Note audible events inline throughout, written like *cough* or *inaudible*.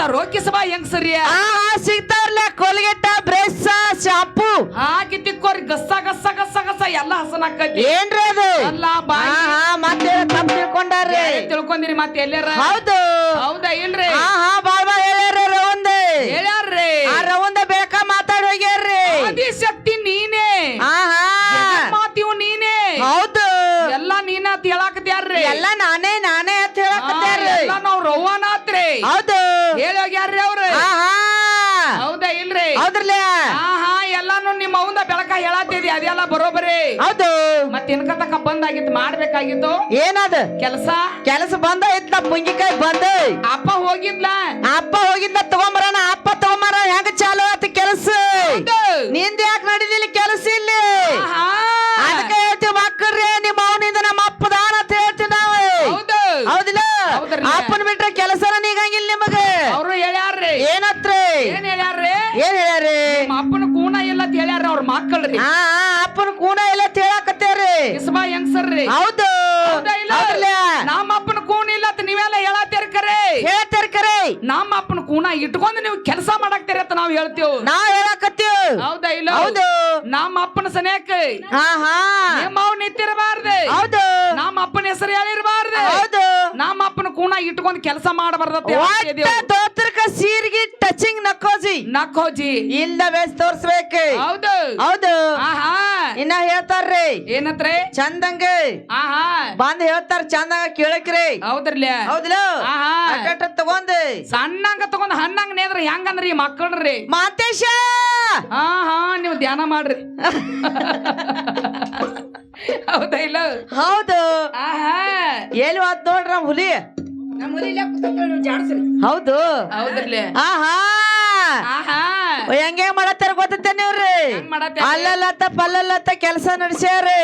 ಸಿಗ್ತಾ ರೋಕಿಸಬಾ ಹೆಂಗ್ ಸರಿಯ ಆ ಸಿಗ್ತಾವ್ರಲ್ಲ ಬ್ರೆಸ್ ಬ್ರಷ್ ಶಾಂಪೂ. ಹಾಕಿ ತಿಕ್ಕೋರಿ ಗಸ್ಸ ಗಸ್ಸ ಗಸ್ಸ ಗಸ್ಸ ಎಲ್ಲ ಹಸನಾಕತಿ ಏನ್ರಿ ಅದು? ಅಲ್ಲ ಬಾ ಹಾ ಮತ್ತೆ ತಪ್ಪು ತಿಳ್ಕೊಂಡಾರ್ರಿ? ತಿಳ್ಕೊಂಡಿರಿ ಮತ್ತೆ ಎಲ್ಲಾರ ಹೌದು. ಹೌದಾ ಇಲ್ರಿ? ಹಾ ಬಾ ಬಾ ಬಾಳ್ ಹೇಳ್ಯಾರ ರವಂದ ಹೇಳ್ಯಾರ್ರಿ? ಆ ರವಂದ ಬೇಕ ಮಾತಾಡಿ ಹೋಗ್ಯಾರ್ರಿ ಆದಿಶಕ್ತಿ ನೀನೇ ಹಾ ಹಾ ಮಾತಿವು ನೀನೇ ಹೌದು ಎಲ್ಲಾ ನೀನ ಅಂತ ಹೇಳಾಕತ್ಯಾರ್ರಿ ಎಲ್ಲ ನಾನೇ ನಾನೇ ಅಂತ ಹೇಳಕತ್ಯಾರ್ರಿ ಎಲ್ಲ ನಾವ್ ರವ್ವನಾತ್ರಿ ಹೌದು ಹೇಳಿ ಹೋಗ್ಯಾರ್ರಿ ಅವ್ರು ಹಾ ಹಾ ಹೌದಾ ಇಲ್ರಿ ಹೌದ್ರಲ್ಲ ಹಾ ಹಾ ಎಲ್ಲಾನು ನಿಮ್ಮ ಅವಂದ ಬೆಳಕ ಹೇಳತ್ತಿದಿ ಅದೆಲ್ಲ ಬರೋಬರಿ? ಹೌದು. ಮತ್ ಇನ್ಕತಕ ಬಂದಾಗಿತ್ತು ಮಾಡ್ಬೇಕಾಗಿತ್ತು. ಏನದ? ಕೆಲಸ? ಕೆಲಸ ಬಂದ ಐತ್ ಮುಂಗಿಕಾಯಿ ಬಂದ. ಅಪ್ಪ ಹೋಗಿದ್ಲ? ಅಪ್ಪ ಹೋಗಿದ್ದ ತಗೊಂಬರಣ ಅಪ್ಪ ತಗೊಂಬರ ಹೆಂಗ ಚಾಲು ಆತ ಕೆಲಸ. ನಿಂದ ಯಾಕೆ ನಡೀಲಿಲ್ಲ ಕೆಲಸ ಇಲ್ಲಿ? ಆಹಾ. ಅದಕ್ಕೆ ಹೇಳ್ತೀವಿ ಮಕ್ಕಳ್ರಿ ನಿಮ್ಮ ಅವನಿಂದ ನಮ್ಮ ಅಪ್ಪದಾನ ಅಂತ ಹೇಳ್ತೀವಿ ನಾವು. ಹೌದು. ಹೌದಿಲ್ಲ. ಅಪ್ಪನ ಬಿಟ್ರೆ ಕೆಲಸನ ನೀಗಂಗಿಲ್ಲ ನಿಮಗೆ ಅವ್ರು ಹೇಳ್ಯಾರ್ರಿ ಏನತ್ರಿ ಏನ್ ಹೇಳ್ಯಾರ್ರಿ ಏನ್ ಹೇಳ್ಯಾರಿ ನಿಮ್ಮ ಅಪ್ಪನ ಕೂನ ಇಲ್ಲ ಅಂತ ಹೇಳ್ಯಾರ ಅವ್ರ ಮಕ್ಕಳ್ರಿ ಆ, ಅಪ್ಪನ ಕೂಡ ಇಲ್ಲ ಹೇಳಕತ್ತೇರಿ ಇಸ್ಮಾ ಹೆಂಗ್ಸರ್ರಿ ಹೌದು. ಹೌದ ಇಲ್ಲ? ನಮ್ಮ ಅಪ್ಪನ ಕೂನ ಇಲ್ಲ ಅಂತ ನೀವೆಲ್ಲ ಹೇಳತ್ತೀರಿ ಕರೆ. ಹೇಳ್ತೀರಿ ಕರೆ. ನಮ್ಮ ಅಪ್ಪನ ಕೂಣ ಇಟ್ಕೊಂಡು ನೀವು ಕೆಲಸ ಮಾಡಾಕ್ತೀರಿ ಅಂತ ನಾವು ಹೇಳ್ತೀವಿ. ನಾವ್ ಹೇಳಕತ್ತೀವಿ. ಹೌದಾ ಇಲ್ಲ? ಹೌದು. ನಮ್ಮ ಅಪ್ಪನ ಸನೇಕ ಹಾ ಹಾ. ನಿಮ್ಮ ಅವ್ ನಿಂತಿರಬಾರ್ದು. ಹೌದು. ನಮ್ಮ ಅಪ್ಪನ ಹೆಸರು ಹೇಳಿರಬಾರ್ದು. ಹೌದು. ನಮ್ಮ ಕೂನ ಇಟ್ಕೊಂಡು ಕೆಲಸ ಮಾಡಬಾರ್ದತ್ತ ದೋತ್ರಕ ಸೀರ್ಗಿ ಟಚಿಂಗ್ ನಕ್ಕೋಜಿ. ನಕ್ಕೋಜಿ. ಇಲ್ಲ ಬೇಸ್ ತೋರ್ಸ್ಬೇಕು. ಹೌದು. ಹೌದು. ಆಹಾ. ಇನ್ನ ಹೇಳ್ತಾರ್ರಿ. ಏನತ್ರ? ಚಂದಂಗ. ಆಹಾ. ಬಂದ್ ಹೇಳ್ತಾರ ಚಂದಂಗ ಕೇಳಕ್ರಿ. ಹೌದ್ರಲ್ಲ ಹೌದಿಲ್ಲ ಆಹಾ. ಅಟ್ಟ ತಗೊಂಡ್. ಸಣ್ಣಂಗ ತಗೊಂಡ್ ಹಣ್ಣಂಗ ನೇದ್ರ ಹೆಂಗಂದ್ರಿ ಮಕ್ಕಳ್ರಿ? ಮಾತೇಶ! ಹಾ ಹಾ ನೀವು ಧ್ಯಾನ ಮಾಡ್ರಿ. *laughs* ಹೌದಾ ಇಲ್ಲ? ಹೌದು. ಆಹಾ. ಎಲ್ಲಿ ನೋಡ್ರ ಹುಲಿ? ಹೌದು. ಆಹಾ. ಆಹಾ. ಹೆಂಗೆ ಮಾಡತ್ತಾರ ಗೊತ್ತೈತೆ ನೀವ್ರಿ? ಅಲ್ಲಲ್ಲತ್ತ ಪಲ್ಲಲ್ಲತ್ತ ಕೆಲಸ ನಡೆಸ್ಯಾರಿ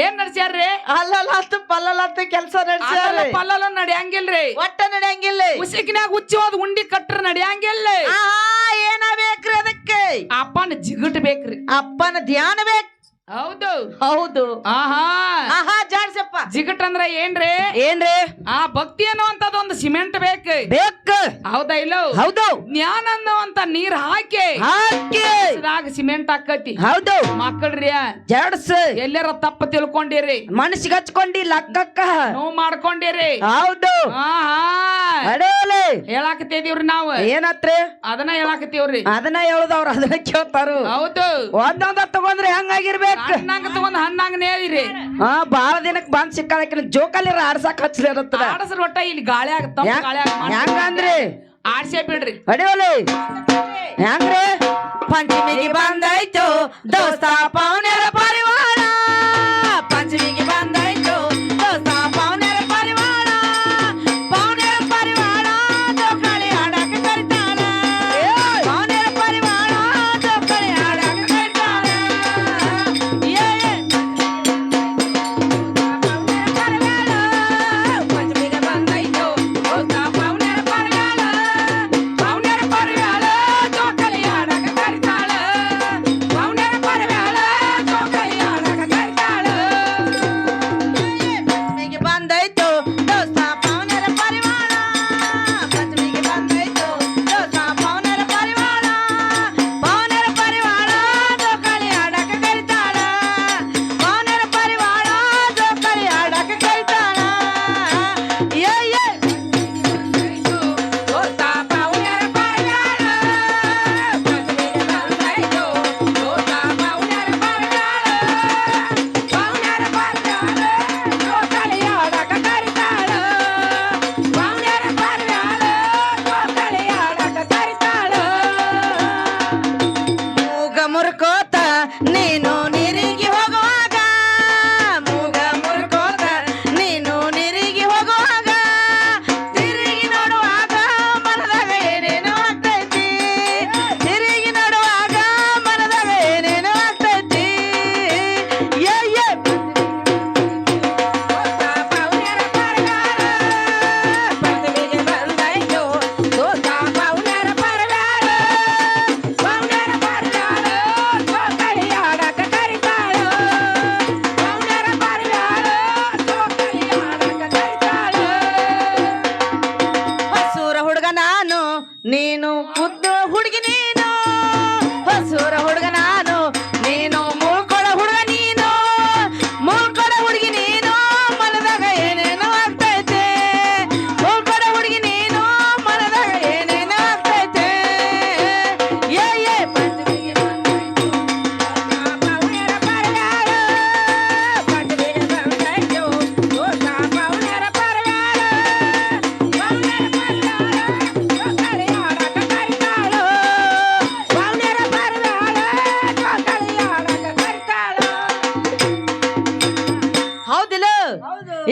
ಏನ್ ನಡ್ಸ್ಯಾರ್ರಿ? ಅಲ್ಲಲ್ಲತ್ತ ಪಲ್ಲಲ್ಲತ್ತ ಕೆಲಸ ನಡೆಸ್ಯಾರಿ ಪಲ್ಲಲ್ಲ ನಡಿಯಂಗಿಲ್ರಿ. ಒಟ್ಟ ನಡೆಯಂಗಿಲ್ಲ ಉಸಿಕಿನಾಗ ಉಚ್ಚಿ ಹೋದ್ ಉಂಡಿ ಕಟ್ರ ನಡಿಯಂಗಿಲ್ಲ ಆಹಾ ಏನ ಬೇಕ್ರಿ ಅದಕ್ಕೆ? ಅಪ್ಪನ ಜಿಗಟ್ ಬೇಕ್ರಿ. ಅಪ್ಪನ ಧ್ಯಾನ ಬೇಕು ಹೌದು. ಹೌದು. ಆಹಾ. ಆಹಾ ಜಾಡ್ಸಪ್ಪ. ಜಿಗಟ್ ಅಂದ್ರ ಏನ್ರಿ? ಏನ್ರಿ? ಆ ಭಕ್ತಿ ಅನ್ನುವಂಥದ್ದು ಒಂದು ಸಿಮೆಂಟ್ ಬೇಕು. ಬೇಕು. ಹೌದಾ ಇಲ್ಲ? ಹೌದು. ಜ್ಞಾನ ಅನ್ನುವಂತ ನೀರ್ ಹಾಕಿ. ಹಾಕಿ. ಸಿಮೆಂಟ್ ಹಾಕತಿ. ಹೌದು. ಮಕ್ಕಳ್ರಿ ಜಡ್ಸ್. ಎಲ್ಲಾರ ತಪ್ಪ ತಿಳ್ಕೊಂಡಿರಿ. ಮನಸ್ಸಿಗೆ ಹಚ್ಕೊಂಡಿ ಲಕ್ಕಕ್ಕ. ನೋವು ಮಾಡ್ಕೊಂಡಿರಿ. ಹೌದು. ಅಡೋಲೆ ಹೇಳಾಕತ್ತಿದೀವ್ರಿ ನಾವು. ಏನತ್ರಿ? ಅದನ್ನ ಹೇಳಾಕತ್ತೀವ್ರಿ. ಅದನ್ನ ಹೇಳುದವ್ರ ಅದನ್ನ ಕೇಳ್ತಾರು. ಹೌದು. ಒಂದೊಂದ ತಗೊಂಡ್ರೆ ಹಂಗಾಗಿರ್ಬೇಕು? ಹಣ್ಣಂಗ ತಗೊಂಡ್ ಹಣ್ಣಂಗ ನೇದಿರಿ ಹಾ ಬಾಳ ದಿನಕ್ ಬಂದ್ ಸಿಕ್ಕಾಳಕಿನ ಜೋಕಲ್ಲಿ ಆಡ್ಸಾಕ್ ಹಚ್ಚಲಿರತ್ತ ಆಡಸ್ರ ಒಟ್ಟ ಇಲ್ಲಿ ಗಾಳಿ ಆಗತ್ತ ಗಾಳಿ ಹೆಂಗಂದ್ರಿ ಆಡ್ಸೇ ಬಿಡ್ರಿ. ಅಡಿಯೋಲಿ. ಹೆಂಗ್ರಿ ಪಂಚಮಿಗೆ ಬಂದಾಯ್ತು. ದೋಸ್ತ ಪವನರ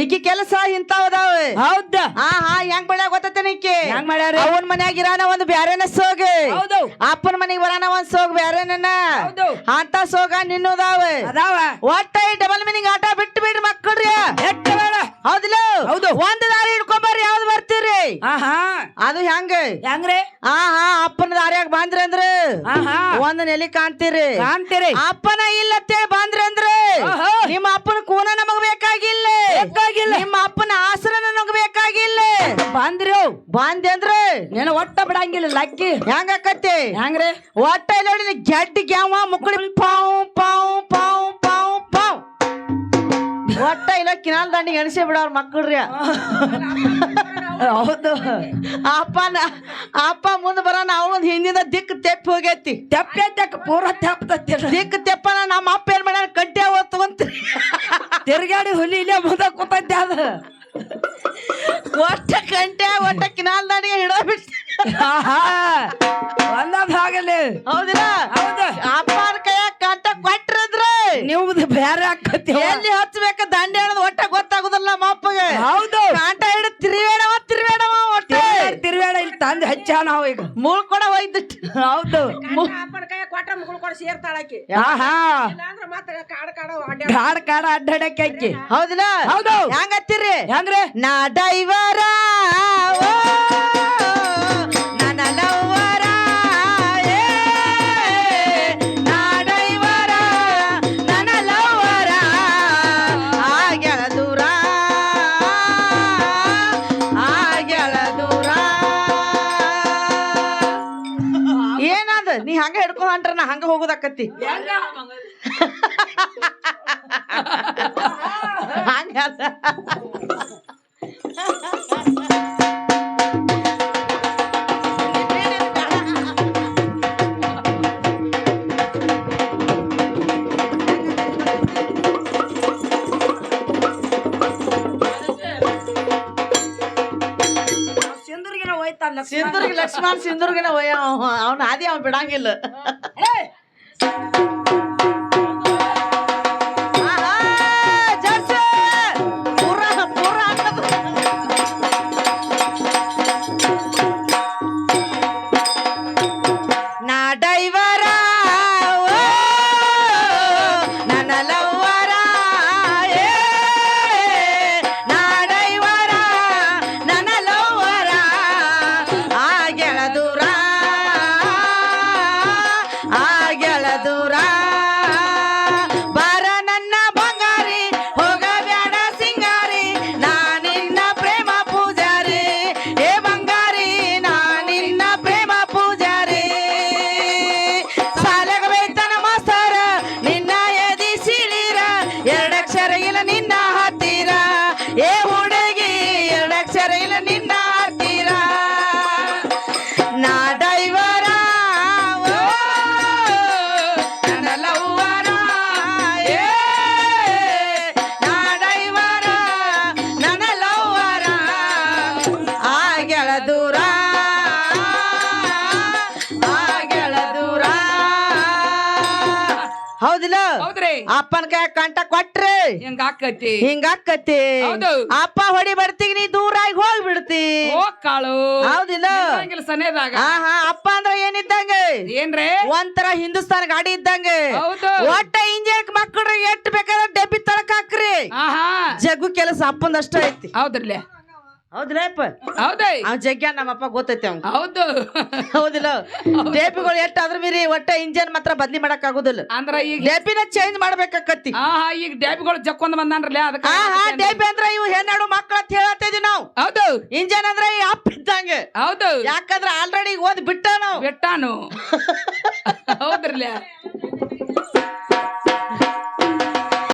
ಈಕಿ ಕೆಲಸ ಇಂತಾವದಾವ ಹೌದ? ಹಾ ಹಾ ಹೆಂಗ್ ಮಾಡ್ಯಾಗ ಗೊತ್ತೈತೇನ ಈಕಿ ಹೆಂಗ್ ಮಾಡ್ಯಾರ ಅವನ್ ಮನ್ಯಾಗ ಇರಾನ ಒಂದ್ ಬ್ಯಾರೆನ ಸೋಗ. ಹೌದು. ಅಪ್ಪನ ಮನೆಗೆ ಬರಾನ ಒಂದ್ ಸೋಗ್ ಬ್ಯಾರೆನ ಹೌದು. ಅಂತ ಸೋಗ ನಿನ್ನದಾವ. ಅದಾವ. ಒಟ್ಟ ಈ ಡಬಲ್ ಮೀನಿಂಗ್ ಆಟ ಬಿಟ್ಟು ಬಿಡ್ರಿ ಮಕ್ಕಳ್ರಿ. ಎಟ್ಟ ಬೇಡ ಹೌದಿಲ್ಲ? ಹೌದು. ಒಂದ್ ದಾರಿ ಹಿಡ್ಕೊಂಬರ್ರಿ ಯಾವ್ದು ಬರ್ತೀರಿ? ಆಹಾ. ಅದು ಹೆಂಗ? ಹೆಂಗ್ರಿ? ಆ ಹಾ ಅಪ್ಪನ ದಾರಿಯಾಗ ಬಂದ್ರಿ ಅಂದ್ರ. ಆಹಾ. ಒಂದ್ ನೆಲಿ ಕಾಣ್ತೀರಿ. ಕಾಣ್ತೀರಿ. ಅಪ್ಪನ ಇಲ್ಲತ್ತೆ ಬಂದ್ರಿ ಅಂದ್ರೆ. ಆಹಾ. ನಿಮ್ಮ ಅಪ್ಪನ ಕೂನ ನಮಗ್ ಬೇಕಾಗಿಲ್ಲ. ಬೇಕಾಗಿಲ್ಲ. ನಿಮ್ಮ ಅಪ್ಪನ ಆಸರ ನಮಗ್ ಬೇಕಾಗಿಲ್ಲ ಬಂದ್ರಿ ಬಂದೆ ಅಂದ್ರೆ. ನೀನು ಒಟ್ಟ ಬಿಡಂಗಿಲ್ಲ ಲಕ್ಕಿ. ಹೆಂಗ ಅಕ್ಕತ್ತಿ ಹೆಂಗ್ರಿ? ಒಟ್ಟ ಇಲ್ಲ ನೋಡಿ ಗೆಡ್ಡಿ ಗ್ಯಾವ ಮುಕ್ಕಳಿ ಪಾವ್ ಪಾವ್ ಪಾವ್. ಒಟ್ಟ ಇಲ್ಲ ಕಿನಾಲ್ ದಂಡಿ ಎಣಿಸೇ ಬಿಡವ್ರ ಮಕ್ಕಳ್ರಿ. ಹೌದು. ಅಪ್ಪನ ಅಪ್ಪ ಮುಂದೆ ಬರೋಣ ಅವನ್ ಹಿಂದಿನ ದಿಕ್ಕ ತೆಪ್ಪ ಹೋಗೈತಿ. ತೆಪ್ಪೆ ತೆಕ್ಕ ಪೂರ ತೆಪ್ಪ ದಿಕ್ ತೆಪ್ಪನ ನಮ್ಮ ಅಪ್ಪ ಏನ್ ಮಾಡ್ಯಾರ ಕಡ್ಡೆ ಅಂತ. ತಿರ್ಗಾಡಿ ಹುಲಿ ಇಲ್ಲೇ ಮುಂದೆ ಕೂತೈತೆ ಅದು. ಒಟ್ಟ ಕಂಟೆ ಒಟ್ಟ ಕಿನಾಲ್ ದಾಂಡಿಗೆ ಹಿಡೋ ಬಿಟ್ಟು ಒಂದೊಂದು ಹೌದಿಲ್ಲ? ಹೌದು. ಅಪ್ಪನ ಕೈಯಾಗ ಕಂಟ ಕೊಟ್ರದ್ರೆ. ನಿಮ್ದು ಬೇರೆ ಎಲ್ಲಿ ಹಚ್ಚಬೇಕ ದಂಡೆ ಅನ್ನೋದು ಒಟ್ಟ ಗೊತ್ತಾಗುದಿಲ್ಲ ನಮ್ಮ ಅಪ್ಪಗೆ. ಹೌದು. ಕಾಂಟ ಹಿಡಿದು ತಿರುವೇಡವ ತಿರುವೇಡವ ಒಟ್ಟ. ತಿರುವೇಣ ಇಲ್ಲಿ ತಂದು ಹಚ್ಚ ನಾವು ಈಗ. ಮೂಳ್ ಕೂಡ ಹೋಯ್ತು ಹೌದು. ಅಪ್ಪನ ಕೈ ಕೊಟ್ರ ಮುಗುಳು ಕೊಡ ಸೇರ್ತಾಳಕಿ ಆಹಾ. ಇಲ್ಲಾಂದ್ರ ಮತ್ತೆ ಕಾಡ ಕಾಡ ಅಡ್ಡ ಕಾಡ ಕಾಡ ಅಡ್ಡಾಡಕ್ಕೆ ಅಕ್ಕಿ ಹೌದಿಲ್ಲ? ಹೌದು. ಹೆಂಗತ್ತೀರಿ ಹೆಂಗ್ರಿ? ನಾ ಡೈವರ ನೀ ಹಂಗ ಹಿಡ್ಕೊಂಡ್ ಅಂಟ್ರ ನಾ ಹಂಗ ಹೋಗುದಾಕತಿ ಹಂಗಲ್ಲ ಸಿಂಧುರ್ಗಿ ಲಕ್ಷ್ಮಣ್ ಸಿಂಧುರ್ಗಿನ ಒಯ್ಯ ಅವ್ನ ಹಾದಿ ಅವ ಬಿಡಂಗಿಲ್ಲ. ಹೌದಿಲ್ಲ? ಹೌದ್ರಿ. ಅಪ್ಪನ ಕೈ ಕಂಟ ಕೊಟ್ರಿ. ಹಿಂಗ ಆಕತಿ ಹಿಂಗಾಕತಿ ಹೌದು. ಅಪ್ಪ ಹೊಡಿ ಬರ್ತೀಗ ನೀ ದೂರ ಆಗಿ ಹೋಗ್ಬಿಡ್ತಿ. ಹೋಗ್ಕಾಳು. ಹೌದಿಲ್ಲ? ಸನೇದಾಗ. ಅಪ್ಪ ಅಂದ್ರ ಏನಿದ್ದಂಗ? ಏನ್ರಿ? ಒಂಥರ ಹಿಂದೂಸ್ತಾನ ಗಾಡಿ ಇದ್ದಂಗ. ಹೌದು. ಒಟ್ಟ ಇಂಜಿನ್ ಮಕ್ಕಳು ಎಟ್ ಬೇಕಾದ್ರೆ ಡಬ್ಬಿ ತಳಕ್ ಹಾಕ್ರಿ. ಆಹಾ. ಜಗ್ಗು ಕೆಲಸ ಅಪ್ಪಂದಷ್ಟ ಐತಿ. ಹೌದ್ರಲ್ಲೇ. ಹೌದ್ರಪ್ಪ ಹೌದೈ. ಅವ್ ಜಗ್ಗ ನಮ್ಮಪ್ಪ ಗೊತ್ತೈತೆ ಅವ್ ಹೌದು. ಹೌದಿಲ್ಲ. ಡೇಪಿಗಳು ಎಷ್ಟು ಅದ್ರ ಮೀರಿ ಒಟ್ಟ ಇಂಜನ್ ಮಾತ್ರ ಬದ್ಲಿ ಮಾಡಕ್ ಆಗುದಿಲ್ಲ ಅಂದ್ರ ಈಗ ಡೇಪಿನ ಚೇಂಜ್ ಮಾಡ್ಬೇಕಾಕತಿ ಆಹಾ ಈಗ ಡ್ಯಾಬಿಗಳು ಜಕ್ಕೊಂದ್ ಬಂದಾನ್ರಲ್ಲ ಅದಕ್ಕ ಆಹಾ ಡೇಪಿ ಅಂದ್ರ ಇವು ಹೆಣ್ಣಾಡು ಮಕ್ಕಳ ಅಂತ ಹೇಳತ್ತಿದ್ವಿ ನಾವು. ಹೌದು. ಇಂಜನ್ ಅಂದ್ರೆ ಈ ಅಪ್ಪ ಇದ್ದಂಗೆ. ಹೌದು. ಯಾಕಂದ್ರೆ ಆಲ್ರೆಡಿ ಓದ್ ಬಿಟ್ಟ ನಾವು ಬೆಟ್ಟಾನು. *laughs* ಹೌದ್ರಲ್ಲ.